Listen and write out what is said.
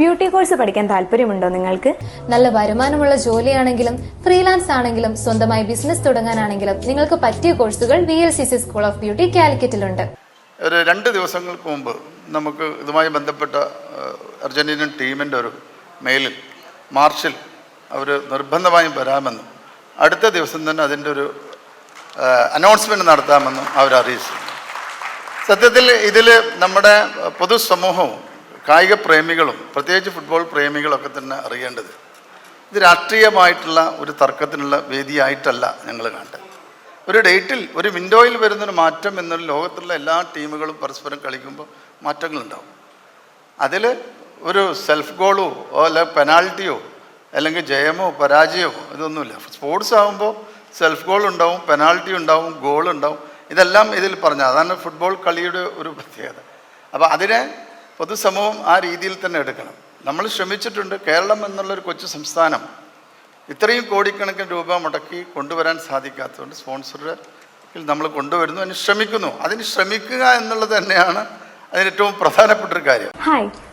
Beauty course പഠിക്കാൻ താല്പര്യമുണ്ടോ നിങ്ങൾക്ക്? നല്ല വരുമാനമുള്ള ജോലിയാണെങ്കിലും ഫ്രീലാൻസ് ആണെങ്കിലും സ്വന്തമായി ബിസിനസ് തുടങ്ങാനാണെങ്കിലും നിങ്ങൾക്ക് പറ്റിയ കോഴ്സുകൾ V L C C school of beauty കാലിക്കറ്റിലുണ്ട്. ഒരു രണ്ട് ദിവസങ്ങൾക്ക് മുമ്പ് നമുക്ക് ഇതുമായി ബന്ധപ്പെട്ട അർജന്റീനൻ ടീമിന്റെ ഒരു മെയിലിൽ മാർച്ചിൽ അവർ നിർബന്ധമായും വരാമെന്നും അടുത്ത ദിവസം തന്നെ അതിന്റെ ഒരു അനൗൺസ്മെന്റ് നടത്താമെന്നും അവർ അറിയിച്ചു സത്യത്തിൽ ഇതിൽ നമ്മുടെ പൊതുസമൂഹവും കായിക പ്രേമികളും പ്രത്യേകിച്ച് ഫുട്ബോൾ പ്രേമികളൊക്കെ തന്നെ അറിയേണ്ടത്. ഇത് രാഷ്ട്രീയമായിട്ടുള്ള ഒരു തർക്കത്തിനുള്ള വേദിയായിട്ടല്ല ഞങ്ങൾ കണ്ടത് ഒരു ഡേറ്റിൽ ഒരു വിൻഡോയിൽ വരുന്നൊരു മാറ്റം എന്നൊരു ലോകത്തുള്ള എല്ലാ ടീമുകളും പരസ്പരം കളിക്കുമ്പോൾ മാറ്റങ്ങളുണ്ടാവും. അതിൽ ഒരു സെൽഫ് ഗോളോ അല്ല പെനാൾട്ടിയോ അല്ലെങ്കിൽ ജയമോ പരാജയമോ ഇതൊന്നുമില്ല. സ്പോർട്സ് ആകുമ്പോൾ സെൽഫ് ഗോൾ ഉണ്ടാവും പെനാൾട്ടി ഉണ്ടാവും ഗോൾ ഉണ്ടാവും. ഇതെല്ലാം ഇതിൽ പറഞ്ഞ അതാണ് ഫുട്ബോൾ കളിയുടെ ഒരു പ്രത്യേകത. അപ്പോൾ അതിനെ പൊതുസമൂഹം ആ രീതിയിൽ തന്നെ എടുക്കണം. നമ്മൾ ശ്രമിച്ചിട്ടുണ്ട് കേരളം എന്നുള്ളൊരു കൊച്ചു സംസ്ഥാനം. ഇത്രയും കോടിക്കണക്കിന് രൂപ മുടക്കി കൊണ്ടുവരാൻ സാധിക്കാത്തതുകൊണ്ട് സ്പോൺസറിൽ നമ്മൾ കൊണ്ടുവരുന്നു അതിന് ശ്രമിക്കുന്നു. അതിന് ശ്രമിക്കുക എന്നുള്ളത് തന്നെയാണ് അതിന് ഏറ്റവും പ്രധാനപ്പെട്ട ഒരു കാര്യം